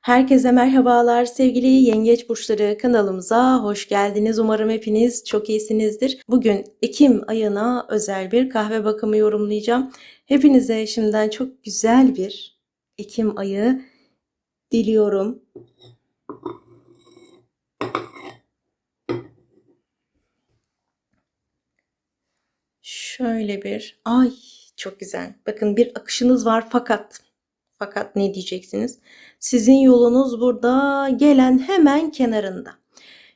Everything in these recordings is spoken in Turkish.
Herkese merhabalar sevgili Yengeç Burçları kanalımıza hoş geldiniz. Umarım hepiniz çok iyisinizdir. Bugün Ekim ayına özel bir kahve bakımı yorumlayacağım. Hepinize şimdiden çok güzel bir Ekim ayı diliyorum. Şöyle bir ay çok güzel. Bakın bir akışınız var fakat fakat ne diyeceksiniz? Sizin yolunuz burada gelen hemen kenarında.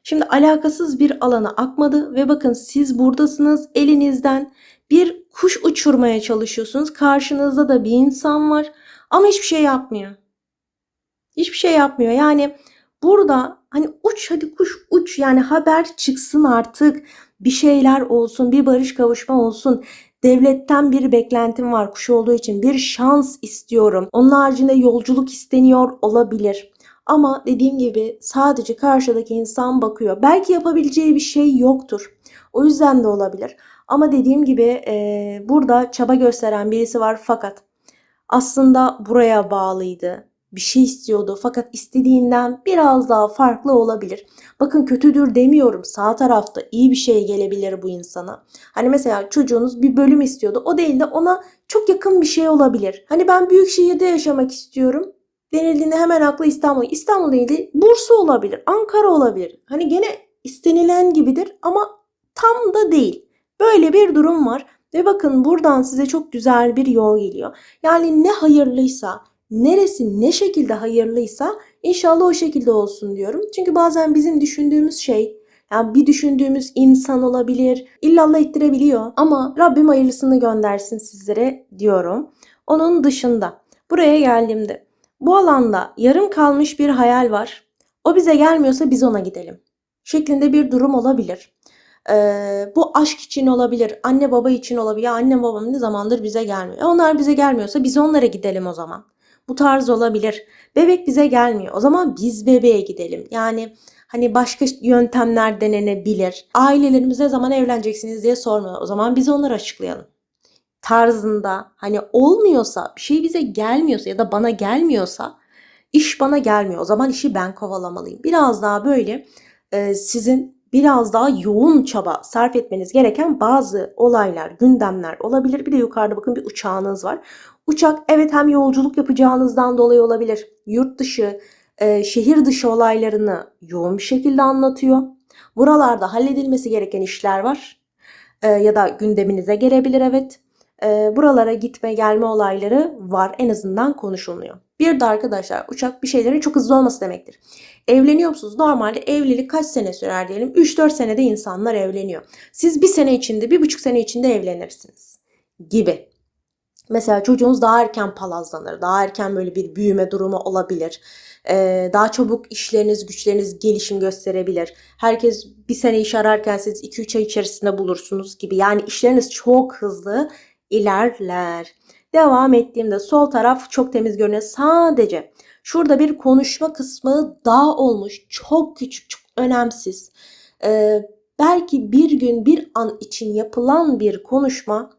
Şimdi alakasız bir alana akmadı ve bakın siz buradasınız elinizden bir kuş uçurmaya çalışıyorsunuz. Karşınızda da bir insan var ama hiçbir şey yapmıyor. Hiçbir şey yapmıyor. Yani burada hani uç hadi kuş uç yani haber çıksın artık bir şeyler olsun bir barış kavuşma olsun Devletten bir beklentim var kuş olduğu için bir şans istiyorum. Onun haricinde yolculuk isteniyor olabilir. Ama dediğim gibi sadece karşıdaki insan bakıyor. Belki yapabileceği bir şey yoktur. O yüzden de olabilir. Ama dediğim gibi e, burada çaba gösteren birisi var fakat aslında buraya bağlıydı bir şey istiyordu fakat istediğinden biraz daha farklı olabilir. Bakın kötüdür demiyorum. Sağ tarafta iyi bir şey gelebilir bu insana. Hani mesela çocuğunuz bir bölüm istiyordu. O değil de ona çok yakın bir şey olabilir. Hani ben büyük şehirde yaşamak istiyorum. Denildiğinde hemen aklı İstanbul. İstanbul değil de Bursa olabilir, Ankara olabilir. Hani gene istenilen gibidir ama tam da değil. Böyle bir durum var. Ve bakın buradan size çok güzel bir yol geliyor. Yani ne hayırlıysa, neresi ne şekilde hayırlıysa inşallah o şekilde olsun diyorum. Çünkü bazen bizim düşündüğümüz şey yani bir düşündüğümüz insan olabilir. İllallah ettirebiliyor. Ama Rabbim hayırlısını göndersin sizlere diyorum. Onun dışında buraya geldiğimde bu alanda yarım kalmış bir hayal var. O bize gelmiyorsa biz ona gidelim. Şeklinde bir durum olabilir. Ee, bu aşk için olabilir, anne baba için olabilir. Ya anne babam ne zamandır bize gelmiyor. Onlar bize gelmiyorsa biz onlara gidelim o zaman. Bu tarz olabilir. Bebek bize gelmiyor. O zaman biz bebeğe gidelim. Yani hani başka yöntemler denenebilir. Ailelerimiz ne zaman evleneceksiniz diye sormuyor. O zaman biz onları açıklayalım. Tarzında hani olmuyorsa bir şey bize gelmiyorsa ya da bana gelmiyorsa iş bana gelmiyor. O zaman işi ben kovalamalıyım. Biraz daha böyle e, sizin biraz daha yoğun çaba sarf etmeniz gereken bazı olaylar, gündemler olabilir. Bir de yukarıda bakın bir uçağınız var. Uçak evet hem yolculuk yapacağınızdan dolayı olabilir. Yurt dışı, e, şehir dışı olaylarını yoğun bir şekilde anlatıyor. Buralarda halledilmesi gereken işler var. E, ya da gündeminize gelebilir evet. E, buralara gitme gelme olayları var. En azından konuşulmuyor. Bir de arkadaşlar uçak bir şeylerin çok hızlı olması demektir. Evleniyor musunuz? Normalde evlilik kaç sene sürer diyelim? 3-4 senede insanlar evleniyor. Siz bir sene içinde, bir buçuk sene içinde evlenirsiniz gibi. Mesela çocuğunuz daha erken palazlanır. Daha erken böyle bir büyüme durumu olabilir. Ee, daha çabuk işleriniz, güçleriniz gelişim gösterebilir. Herkes bir sene iş ararken siz 2-3 ay içerisinde bulursunuz gibi. Yani işleriniz çok hızlı ilerler. Devam ettiğimde sol taraf çok temiz görünüyor. Sadece şurada bir konuşma kısmı daha olmuş. Çok küçük, çok önemsiz. Ee, belki bir gün bir an için yapılan bir konuşma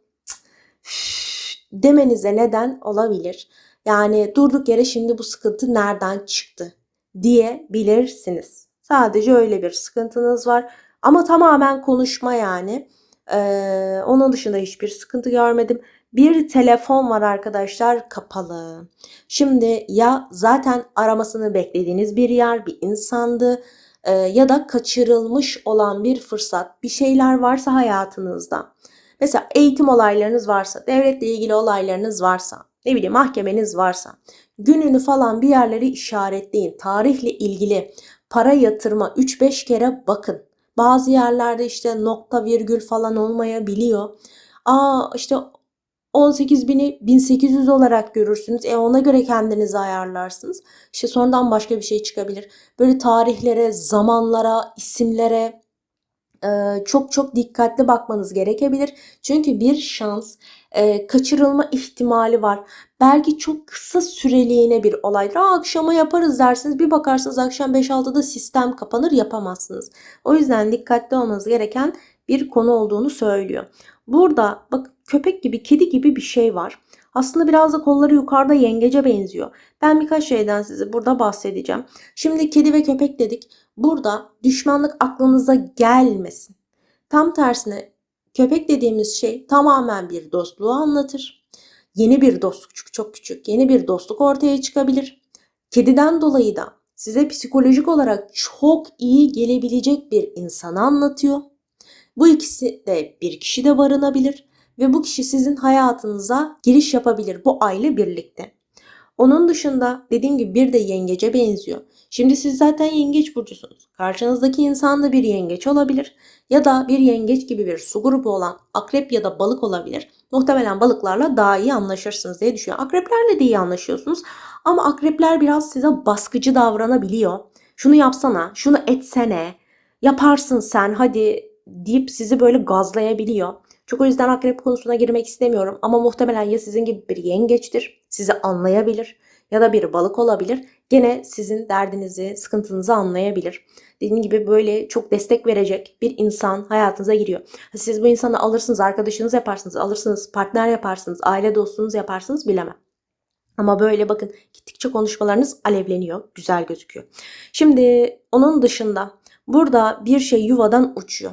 demenize neden olabilir. Yani durduk yere şimdi bu sıkıntı nereden çıktı diyebilirsiniz. Sadece öyle bir sıkıntınız var. Ama tamamen konuşma yani. Ee, onun dışında hiçbir sıkıntı görmedim. Bir telefon var arkadaşlar kapalı. Şimdi ya zaten aramasını beklediğiniz bir yer, bir insandı e, ya da kaçırılmış olan bir fırsat, bir şeyler varsa hayatınızda Mesela eğitim olaylarınız varsa, devletle ilgili olaylarınız varsa, ne bileyim mahkemeniz varsa, gününü falan bir yerleri işaretleyin. Tarihle ilgili para yatırma 3-5 kere bakın. Bazı yerlerde işte nokta virgül falan olmayabiliyor. Aa işte 18 bini 1800 olarak görürsünüz. E ona göre kendinizi ayarlarsınız. İşte sonradan başka bir şey çıkabilir. Böyle tarihlere, zamanlara, isimlere, çok çok dikkatli bakmanız gerekebilir. Çünkü bir şans kaçırılma ihtimali var. Belki çok kısa süreliğine bir olaydır. Aa, akşama yaparız dersiniz. Bir bakarsınız akşam 5-6'da sistem kapanır yapamazsınız. O yüzden dikkatli olmanız gereken bir konu olduğunu söylüyor. Burada bak köpek gibi, kedi gibi bir şey var. Aslında biraz da kolları yukarıda yengece benziyor. Ben birkaç şeyden size burada bahsedeceğim. Şimdi kedi ve köpek dedik. Burada düşmanlık aklınıza gelmesin. Tam tersine köpek dediğimiz şey tamamen bir dostluğu anlatır. Yeni bir dostluk çünkü çok küçük. Yeni bir dostluk ortaya çıkabilir. Kediden dolayı da size psikolojik olarak çok iyi gelebilecek bir insanı anlatıyor. Bu ikisi de bir kişi de barınabilir ve bu kişi sizin hayatınıza giriş yapabilir bu aile birlikte. Onun dışında dediğim gibi bir de yengece benziyor. Şimdi siz zaten yengeç burcusunuz. Karşınızdaki insan da bir yengeç olabilir ya da bir yengeç gibi bir su grubu olan akrep ya da balık olabilir. Muhtemelen balıklarla daha iyi anlaşırsınız diye düşünüyorum. Akreplerle de iyi anlaşıyorsunuz ama akrepler biraz size baskıcı davranabiliyor. Şunu yapsana, şunu etsene, yaparsın sen hadi deyip sizi böyle gazlayabiliyor. Çok o yüzden akrep konusuna girmek istemiyorum ama muhtemelen ya sizin gibi bir yengeçtir, sizi anlayabilir ya da bir balık olabilir. Gene sizin derdinizi, sıkıntınızı anlayabilir. Dediğim gibi böyle çok destek verecek bir insan hayatınıza giriyor. Siz bu insanı alırsınız, arkadaşınız yaparsınız, alırsınız, partner yaparsınız, aile dostunuz yaparsınız bilemem. Ama böyle bakın gittikçe konuşmalarınız alevleniyor. Güzel gözüküyor. Şimdi onun dışında burada bir şey yuvadan uçuyor.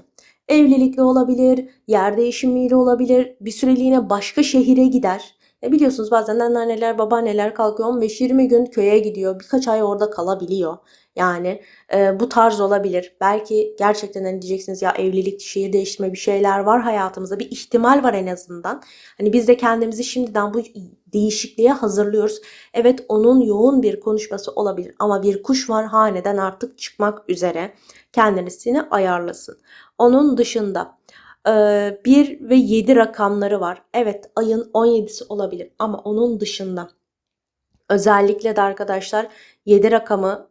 Evlilikle olabilir, yer değişimiyle olabilir, bir süreliğine başka şehire gider. E biliyorsunuz bazen anneanneler, babaanneler kalkıyor 15-20 gün köye gidiyor. Birkaç ay orada kalabiliyor. Yani e, bu tarz olabilir. Belki gerçekten hani diyeceksiniz ya evlilik, şehir değiştirme bir şeyler var hayatımızda. Bir ihtimal var en azından. Hani biz de kendimizi şimdiden bu değişikliğe hazırlıyoruz. Evet onun yoğun bir konuşması olabilir ama bir kuş var haneden artık çıkmak üzere. Kendisini ayarlasın. Onun dışında 1 ve 7 rakamları var. Evet ayın 17'si olabilir ama onun dışında özellikle de arkadaşlar 7 rakamı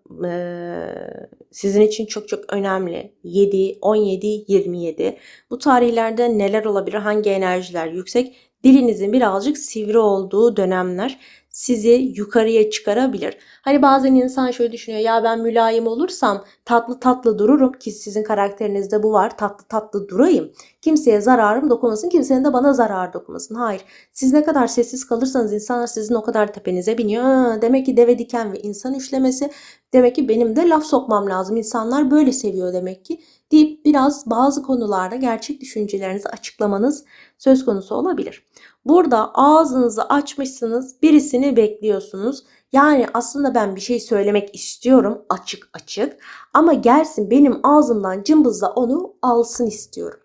sizin için çok çok önemli. 7, 17, 27. Bu tarihlerde neler olabilir? Hangi enerjiler yüksek? Dilinizin birazcık sivri olduğu dönemler sizi yukarıya çıkarabilir. Hani bazen insan şöyle düşünüyor ya ben mülayim olursam tatlı tatlı dururum ki sizin karakterinizde bu var tatlı tatlı durayım. Kimseye zararım dokunmasın kimsenin de bana zarar dokunmasın. Hayır siz ne kadar sessiz kalırsanız insanlar sizin o kadar tepenize biniyor. Demek ki deve diken ve insan üçlemesi demek ki benim de laf sokmam lazım. İnsanlar böyle seviyor demek ki deyip biraz bazı konularda gerçek düşüncelerinizi açıklamanız söz konusu olabilir. Burada ağzınızı açmışsınız, birisini bekliyorsunuz. Yani aslında ben bir şey söylemek istiyorum açık açık ama gelsin benim ağzımdan cımbızla onu alsın istiyorum.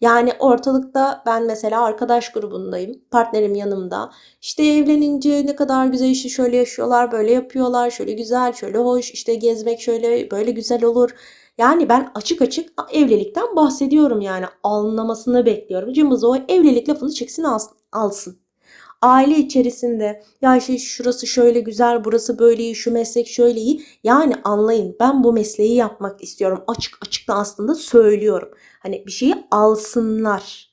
Yani ortalıkta ben mesela arkadaş grubundayım. Partnerim yanımda. İşte evlenince ne kadar güzel işte şöyle yaşıyorlar, böyle yapıyorlar, şöyle güzel, şöyle hoş, işte gezmek şöyle böyle güzel olur. Yani ben açık açık evlilikten bahsediyorum yani anlamasını bekliyorum. Cımbız o evlilik lafını çeksin alsın. Aile içerisinde ya şey şurası şöyle güzel, burası böyle iyi, şu meslek şöyle iyi. Yani anlayın ben bu mesleği yapmak istiyorum. Açık açık da aslında söylüyorum. Hani bir şeyi alsınlar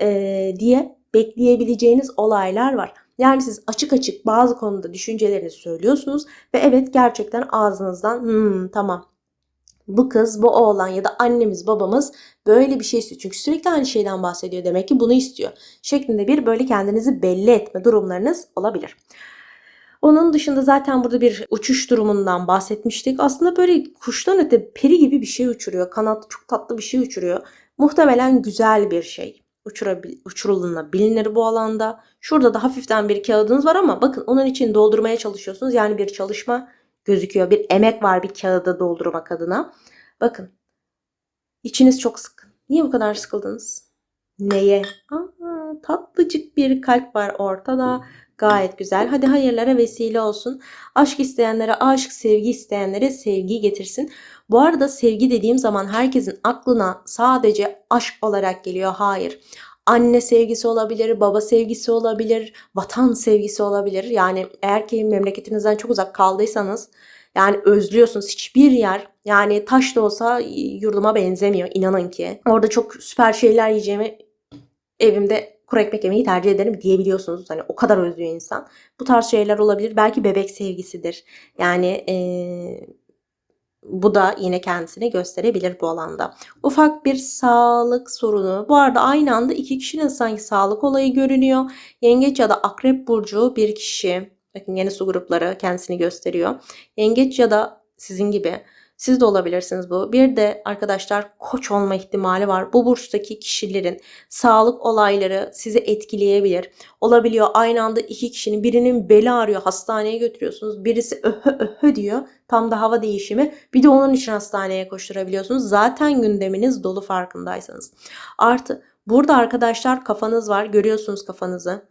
ee, diye bekleyebileceğiniz olaylar var. Yani siz açık açık bazı konuda düşüncelerinizi söylüyorsunuz ve evet gerçekten ağzınızdan hmm, tamam bu kız, bu oğlan ya da annemiz, babamız böyle bir şey istiyor. Çünkü sürekli aynı şeyden bahsediyor demek ki bunu istiyor. Şeklinde bir böyle kendinizi belli etme durumlarınız olabilir. Onun dışında zaten burada bir uçuş durumundan bahsetmiştik. Aslında böyle kuştan öte peri gibi bir şey uçuruyor. Kanat çok tatlı bir şey uçuruyor. Muhtemelen güzel bir şey. Uçurabil, uçurulunabilir bu alanda. Şurada da hafiften bir kağıdınız var ama bakın onun için doldurmaya çalışıyorsunuz. Yani bir çalışma gözüküyor. Bir emek var bir kağıda doldurmak adına. Bakın. İçiniz çok sıkın. Niye bu kadar sıkıldınız? Neye? Aa, tatlıcık bir kalp var ortada. Gayet güzel. Hadi hayırlara vesile olsun. Aşk isteyenlere aşk, sevgi isteyenlere sevgi getirsin. Bu arada sevgi dediğim zaman herkesin aklına sadece aşk olarak geliyor. Hayır anne sevgisi olabilir, baba sevgisi olabilir, vatan sevgisi olabilir. Yani eğer ki memleketinizden çok uzak kaldıysanız yani özlüyorsunuz hiçbir yer yani taş da olsa yurduma benzemiyor inanın ki. Orada çok süper şeyler yiyeceğimi evimde kuru ekmek yemeyi tercih ederim diyebiliyorsunuz. Hani o kadar özlüyor insan. Bu tarz şeyler olabilir. Belki bebek sevgisidir. Yani ee, bu da yine kendisini gösterebilir bu alanda. Ufak bir sağlık sorunu. Bu arada aynı anda iki kişinin sanki sağlık olayı görünüyor. Yengeç ya da akrep burcu bir kişi. Bakın yine su grupları kendisini gösteriyor. Yengeç ya da sizin gibi siz de olabilirsiniz bu. Bir de arkadaşlar koç olma ihtimali var. Bu burçtaki kişilerin sağlık olayları sizi etkileyebilir. Olabiliyor aynı anda iki kişinin birinin beli ağrıyor hastaneye götürüyorsunuz. Birisi öhö öhö diyor. Tam da hava değişimi. Bir de onun için hastaneye koşturabiliyorsunuz. Zaten gündeminiz dolu farkındaysanız. Artı burada arkadaşlar kafanız var. Görüyorsunuz kafanızı.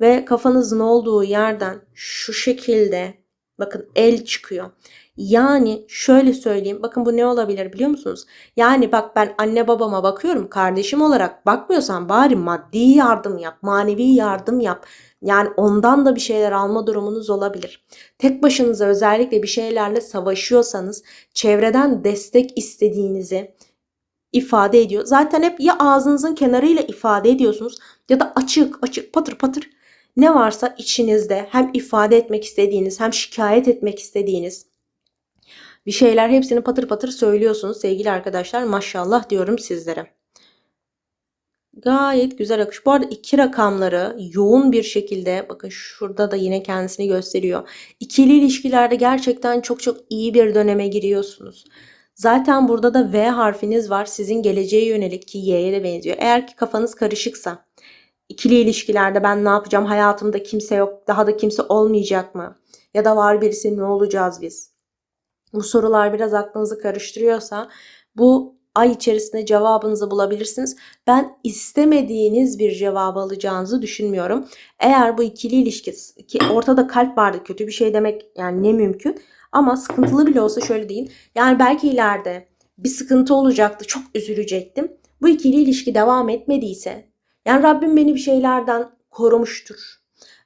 Ve kafanızın olduğu yerden şu şekilde bakın el çıkıyor. Yani şöyle söyleyeyim. Bakın bu ne olabilir biliyor musunuz? Yani bak ben anne babama bakıyorum. Kardeşim olarak bakmıyorsan bari maddi yardım yap. Manevi yardım yap. Yani ondan da bir şeyler alma durumunuz olabilir. Tek başınıza özellikle bir şeylerle savaşıyorsanız çevreden destek istediğinizi ifade ediyor. Zaten hep ya ağzınızın kenarıyla ifade ediyorsunuz ya da açık açık patır patır ne varsa içinizde hem ifade etmek istediğiniz hem şikayet etmek istediğiniz bir şeyler hepsini patır patır söylüyorsunuz sevgili arkadaşlar. Maşallah diyorum sizlere. Gayet güzel akış. Bu arada iki rakamları yoğun bir şekilde bakın şurada da yine kendisini gösteriyor. İkili ilişkilerde gerçekten çok çok iyi bir döneme giriyorsunuz. Zaten burada da V harfiniz var. Sizin geleceğe yönelik ki Y'ye de benziyor. Eğer ki kafanız karışıksa ikili ilişkilerde ben ne yapacağım? Hayatımda kimse yok. Daha da kimse olmayacak mı? Ya da var birisi ne olacağız biz? Bu sorular biraz aklınızı karıştırıyorsa bu ay içerisinde cevabınızı bulabilirsiniz. Ben istemediğiniz bir cevabı alacağınızı düşünmüyorum. Eğer bu ikili ilişki ki ortada kalp vardı kötü bir şey demek yani ne mümkün. Ama sıkıntılı bile olsa şöyle deyin. Yani belki ileride bir sıkıntı olacaktı. Çok üzülecektim. Bu ikili ilişki devam etmediyse yani Rabbim beni bir şeylerden korumuştur.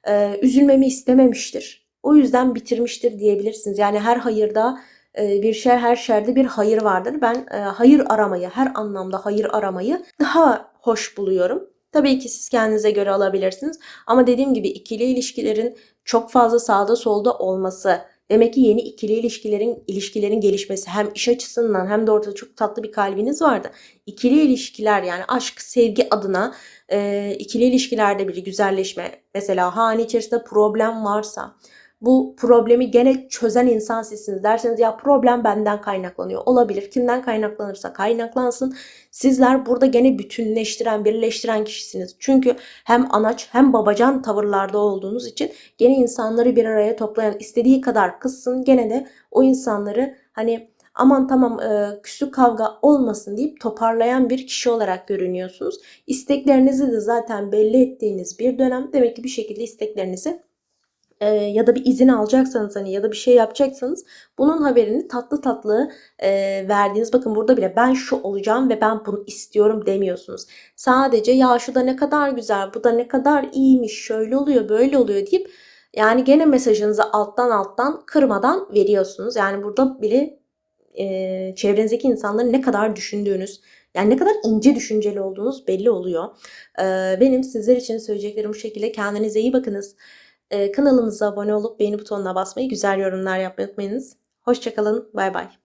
Ee, üzülmemi istememiştir. O yüzden bitirmiştir diyebilirsiniz. Yani her hayırda bir şey her şerde bir hayır vardır. Ben hayır aramayı, her anlamda hayır aramayı daha hoş buluyorum. Tabii ki siz kendinize göre alabilirsiniz. Ama dediğim gibi ikili ilişkilerin çok fazla sağda solda olması, demek ki yeni ikili ilişkilerin ilişkilerin gelişmesi hem iş açısından hem de ortada çok tatlı bir kalbiniz vardı. İkili ilişkiler yani aşk, sevgi adına e, ikili ilişkilerde bir güzelleşme, mesela hane içerisinde problem varsa, bu problemi gene çözen insan sizsiniz derseniz ya problem benden kaynaklanıyor. Olabilir. Kimden kaynaklanırsa kaynaklansın. Sizler burada gene bütünleştiren, birleştiren kişisiniz. Çünkü hem anaç hem babacan tavırlarda olduğunuz için gene insanları bir araya toplayan istediği kadar kızsın gene de o insanları hani aman tamam e, kavga olmasın deyip toparlayan bir kişi olarak görünüyorsunuz. İsteklerinizi de zaten belli ettiğiniz bir dönem demek ki bir şekilde isteklerinizi e, ya da bir izin alacaksanız hani ya da bir şey yapacaksanız bunun haberini tatlı tatlı e, verdiğiniz bakın burada bile ben şu olacağım ve ben bunu istiyorum demiyorsunuz. Sadece ya şu da ne kadar güzel bu da ne kadar iyiymiş şöyle oluyor böyle oluyor deyip yani gene mesajınızı alttan alttan kırmadan veriyorsunuz. Yani burada bile e, çevrenizdeki insanların ne kadar düşündüğünüz yani ne kadar ince düşünceli olduğunuz belli oluyor. E, benim sizler için söyleyeceklerim bu şekilde. Kendinize iyi bakınız. Ee, kanalımıza abone olup beğeni butonuna basmayı, güzel yorumlar yapmayı unutmayınız. Hoşçakalın, bay bay.